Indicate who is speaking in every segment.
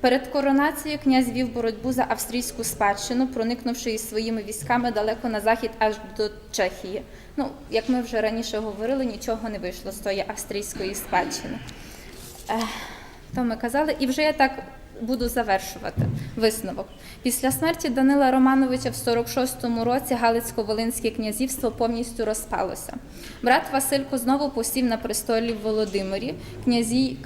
Speaker 1: Перед коронацією князь вів боротьбу за австрійську спадщину, проникнувши із своїми військами далеко на захід аж до Чехії. Ну, як ми вже раніше говорили, нічого не вийшло з тої австрійської спадщини. То ми казали, і вже я так буду завершувати висновок. Після смерті Данила Романовича в 46-му році Галицько-Волинське князівство повністю розпалося. Брат Василько знову посів на престолі в Володимирі,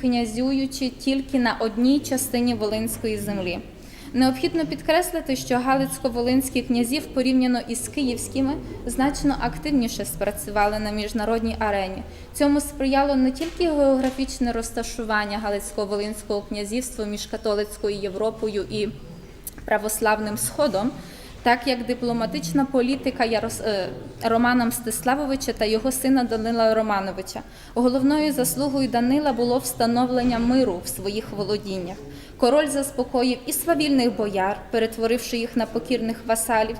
Speaker 1: князюючи тільки на одній частині Волинської землі. Необхідно підкреслити, що Галицько-Волинські князі в порівняно із київськими значно активніше спрацювали на міжнародній арені. Цьому сприяло не тільки географічне розташування Галицько-Волинського князівства між католицькою Європою і православним Сходом, так як дипломатична політика Ярос... е, Романа Мстиславовича та його сина Данила Романовича. Головною заслугою Данила було встановлення миру в своїх володіннях. Король заспокоїв і свавільних бояр, перетворивши їх на покірних васалів,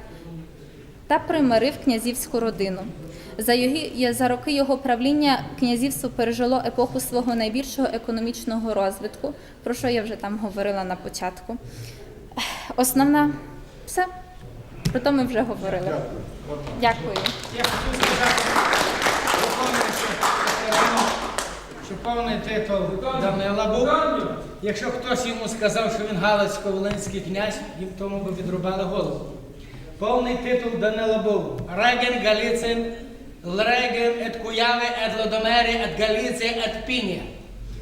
Speaker 1: та примирив князівську родину. За, його, за роки його правління князівство пережило епоху свого найбільшого економічного розвитку, про що я вже там говорила на початку. Основна все. Про то ми вже говорили. Дякую.
Speaker 2: Що повний титул Данила був. Якщо хтось йому сказав, що він Галицько-Волинський князь, їм тому би відрубали голову. Повний титул Данила був Реген Галіцин, Лреген ет Куяви, ет Лодомері, ет Галіція, ет Пінія.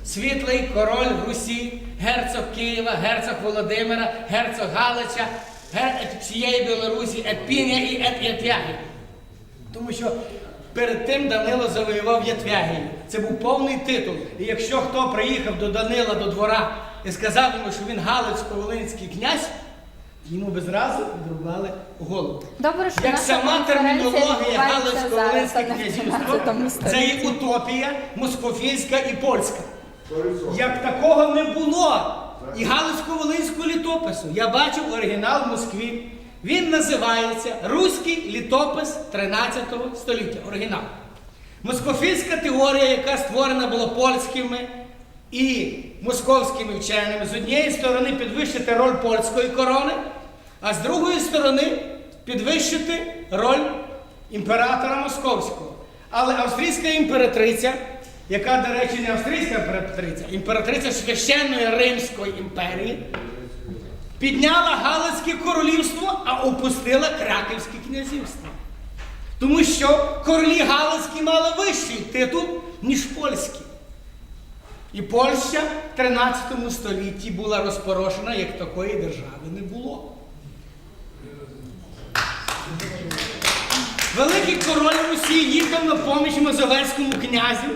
Speaker 2: Світлий король Русі, герцог Києва, герцог Володимира, герцог Галича, гер... всієї Білорусі, ет Пінія і ет Ятвяги. Тому що перед тим Данило завоював Ятвягію. Це був повний титул. І якщо хто приїхав до Данила до двора і сказав йому, що він Галицько-Волинський князь, йому би зразу відрубали голову.
Speaker 1: Добре, що
Speaker 2: Як сама термінологія Галицько-Волинське князівство, це є утопія москофільська і польська. Як такого не було. І Галицько-Волинського літопису. Я бачив оригінал в Москві. Він називається Руський літопис 13 століття. Оригінал. Москофільська теорія, яка створена була польськими і московськими вченими, з однієї сторони підвищити роль польської корони, а з другої сторони підвищити роль імператора московського. Але австрійська імператриця, яка, до речі, не австрійська імператриця, імператриця священної Римської імперії, підняла Галицьке королівство, а опустила Краківське князівство. Тому що королі Галицькі мали вищий титул, ніж польські. І Польща в 13 столітті була розпорошена, як такої держави не було. Великий король Русі їхав на поміч Мазовецькому князю,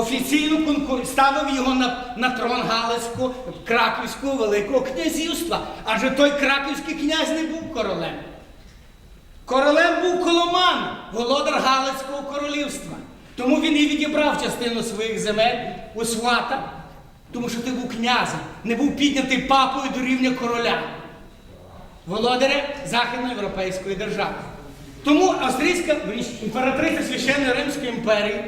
Speaker 2: офіційно конкур- ставив його на, на трон Галицького, Краківського Великого князівства. Адже той краківський князь не був королем. Королем був Коломан, володар Галицького королівства. Тому він і відібрав частину своїх земель у свата, тому що ти був князем, не був піднятий папою до рівня короля, володаря Західноєвропейської держави. Тому австрійська імператриця Священної Римської імперії,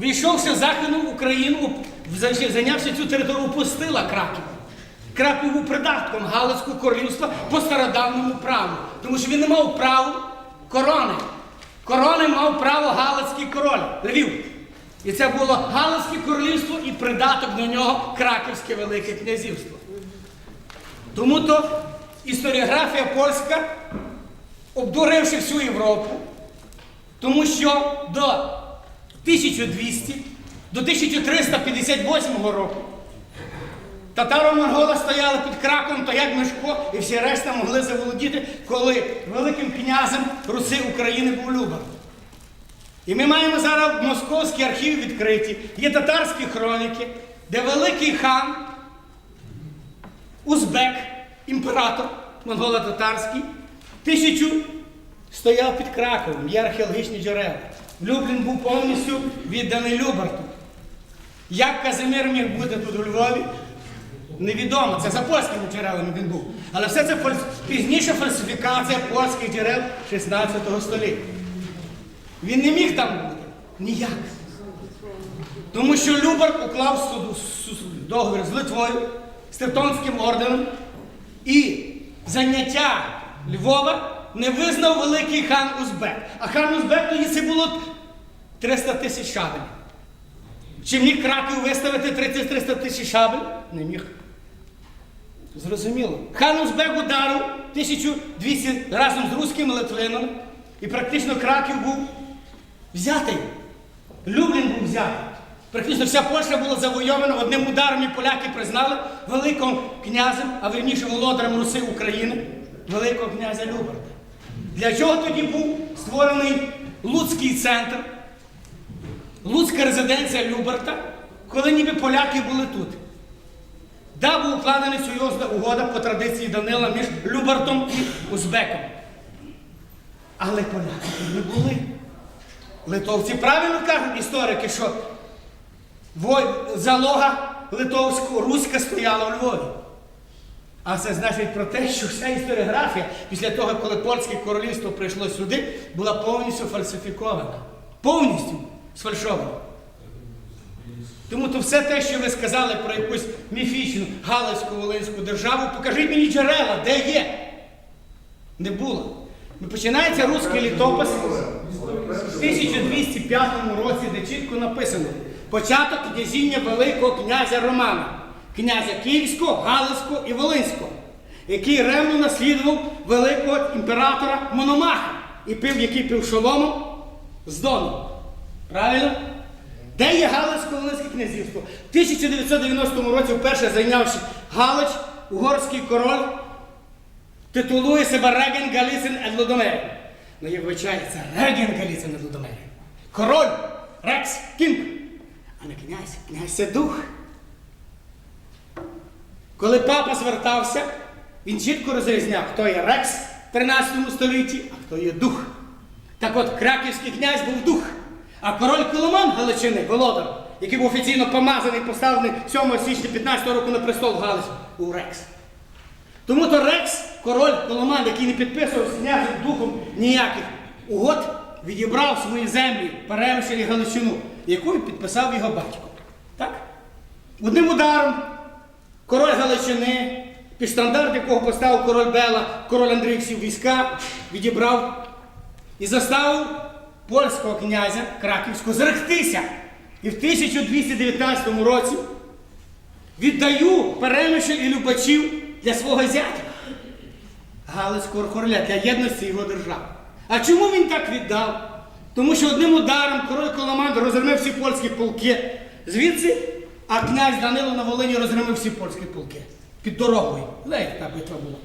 Speaker 2: війшовши в Західну Україну, зайнявши цю територію, опустила Краків. Краків був придатком Галицького королівства по стародавньому праву, тому що він не мав права корони. Корони мав право Галицький король Львів. І це було Галицьке королівство і придаток до нього Краківське Велике князівство. Тому то історіографія польська, обдуривши всю Європу, тому що до 1200, до 1358 року Татаро-монголи стояли під краком, то як Мишко, і всі решта могли заволодіти, коли великим князем Руси України був Люба. І ми маємо зараз московські архіви відкриті, є татарські хроніки, де великий хан, Узбек, імператор монголо-татарський, тисячу стояв під Краковом, є археологічні джерела. Люблін був повністю відданий Любарту. Як Казимир міг бути тут у Львові? Невідомо, це за польськими джерелами він був. Але все це фальс... пізніша фальсифікація польських джерел 16 століття. Він не міг там бути. Ніяк. Тому що Любар уклав договір з Литвою, з Тевтонським орденом і заняття Львова не визнав великий хан Узбек. А хан Узбек тоді це було 300 тисяч шабель. Чи міг Краків виставити 30-300 тисяч шабель? Не міг. Зрозуміло. Хан Узбек ударив 1200 разом з руськими Литвинами, і практично Краків був взятий. Люблін був взятий. Практично вся Польща була завойована одним ударом, і поляки признали великим князем, а верніше володарем Руси України, Великого князя Люберта. Для чого тоді був створений Луцький центр, Луцька резиденція Люберта, коли ніби поляки були тут? Да, був укладений союзна угода по традиції Данила між Любертом і Узбеком. Але поляки не були. Литовці правильно кажуть історики, що залога литовсько-руська стояла у Львові. А це значить про те, що вся історіографія після того, коли польське королівство прийшло сюди, була повністю фальсифікована. Повністю сфальшована. Тому то все те, що ви сказали про якусь міфічну Галицьку Волинську державу, покажіть мені джерела, де є. Не було. Ну, Починається руський літопис в 1205 році, де чітко написано початок князіння Великого князя Романа, князя Київського, Галицького і Волинського, який ревно наслідував великого імператора Мономаха і пив, який пив шоломом з Дону. Правильно? Де є Галицько-Волинське князівство? В 1990 році, вперше зайнявши Галич, угорський король титулує себе Реген Галіцин Едлодомер. Ну, як вибачається, Реген Галіцин Едлодомер. Король, Рекс, Кінг. А не князь, князь це дух. Коли папа звертався, він чітко розрізняв, хто є Рекс в 13 столітті, а хто є дух. Так от краківський князь був дух, а король Коломан Галичини, Володар, який був офіційно помазаний, поставлений 7 січня 15 року на престол в був Рекс. Тому то Рекс, король Коломан, який не підписував з князем духом ніяких угод, відібрав свої землі, Перемишль Галичину, яку підписав його батько. Так? Одним ударом король Галичини, під стандарт якого поставив король Бела, король Андрій всі війська, відібрав і заставив польського князя Краківського зректися. І в 1219 році віддаю Перемишль і Любачів для свого зятя. Галицького короля для єдності його держави. А чому він так віддав? Тому що одним ударом король Коломан розгромив всі польські полки звідси, а князь Данило на Волині розгромив всі польські полки під дорогою. Ледь та битва була.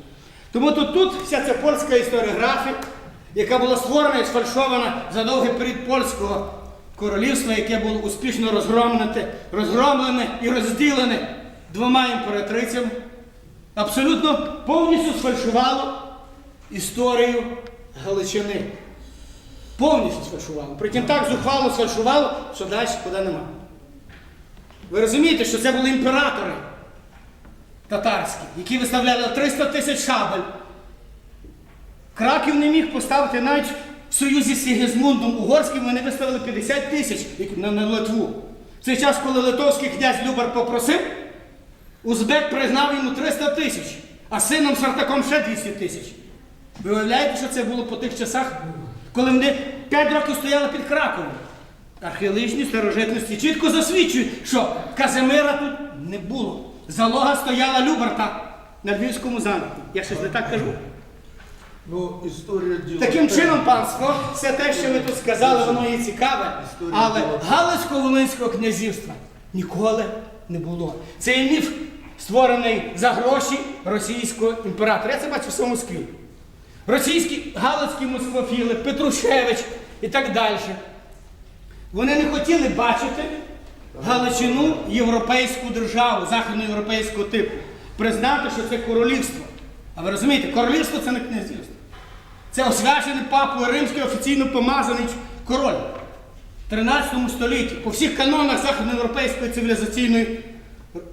Speaker 2: Тому тут, тут вся ця польська історіографія, яка була створена і сфальшована за довгий період польського королівства, яке було успішно розгромлене, розгромлене і розділене двома імператрицями, абсолютно повністю сфальшувало історію Галичини. Повністю сфальшувало. Притім так зухвало сфальшувало, що далі куди нема. Ви розумієте, що це були імператори татарські, які виставляли 300 тисяч шабель. Краків не міг поставити навіть в союзі з Сігізмундом Угорським, вони виставили 50 тисяч на, на Литву. В цей час, коли литовський князь Любар попросив, Узбек признав йому 300 тисяч, а сином Сартаком ще 200 тисяч. Ви уявляєте, що це було по тих часах, коли вони 5 років стояли під Краковом? Археологічні старожитності чітко засвідчують, що Казимира тут не було. Залога стояла Любарта на Львівському замку. Я щось не так кажу.
Speaker 3: Ну, історія діла.
Speaker 2: Таким чином, панство, все те, що ви тут сказали, воно є цікаве, але Галицько-Волинського князівства ніколи не було. Це є міф, створений за гроші російського імператора. Я це бачу в Москві. Російські галицькі москвофіли, Петрушевич і так далі. Вони не хотіли бачити Галичину європейську державу, західноєвропейського типу, признати, що це королівство. А ви розумієте, королівство це не князівство. Це освячений папою римський офіційно помазаний король в 13 столітті по всіх канонах західноєвропейської цивілізаційної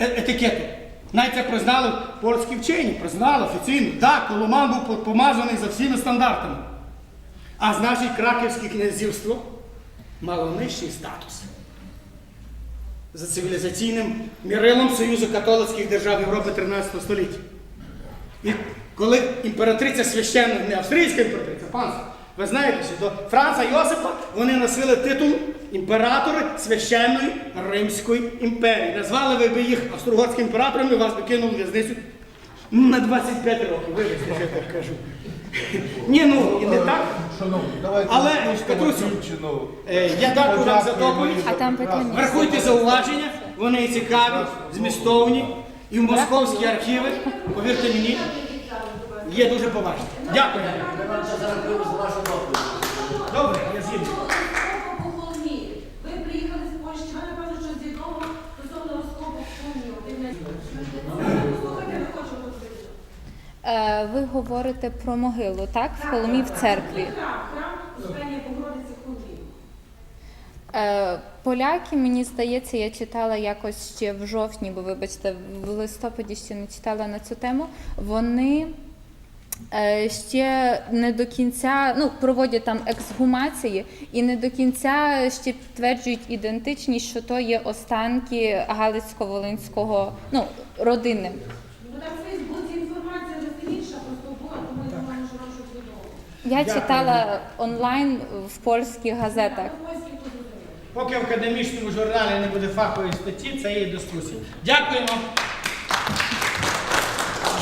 Speaker 2: е- етикети. Навіть це признали польські вчені, признали офіційно. Так, Коломан був помазаний за всіми стандартами. А значить, Краківське князівство мало нижчий статус. за цивілізаційним мірилом Союзу католицьких держав Європи 13 століття. І коли імператриця священна, не австрійська імператриця, панська, ви знаєте, що до Франца Йосипа вони носили титул імператори священної Римської імперії. Назвали ви би їх австро-угорським імператором і вас би кинули в'язницю на 25 років. Вибачте, що я так кажу. Ні, ну і не так. Але, Петрусю. Е, Я дякую вам за доповідь.
Speaker 1: А там питання.
Speaker 2: Врахуйте зауваження, вони цікаві, змістовні. І в московські архіви, повірте мені, є дуже поважні. Дякую. Добре, я згідний.
Speaker 4: Розкопу по холмі. Ви приїхали з Польщі, ви напевно щось відомо стосовно розкопу в холмі. Один на- Ну, Слухайте, не хочу говорити.
Speaker 1: Е, Ви говорите про могилу, так? В Холмі в церкві. Е, Поляки, мені здається, я читала якось ще в жовтні, бо вибачте, в листопаді ще не читала на цю тему. Вони е, ще не до кінця ну, проводять там ексгумації і не до кінця ще підтверджують ідентичність, що то є останки Галицько-Волинського ну, родини.
Speaker 4: Ну там в Фейсбуці інформація вже інша просто була, тому я думаю, що вам щось відомо.
Speaker 1: Я читала онлайн в польських газетах.
Speaker 2: Поки в академічному журналі не буде фахової статті, це є дискусія. Дякуємо.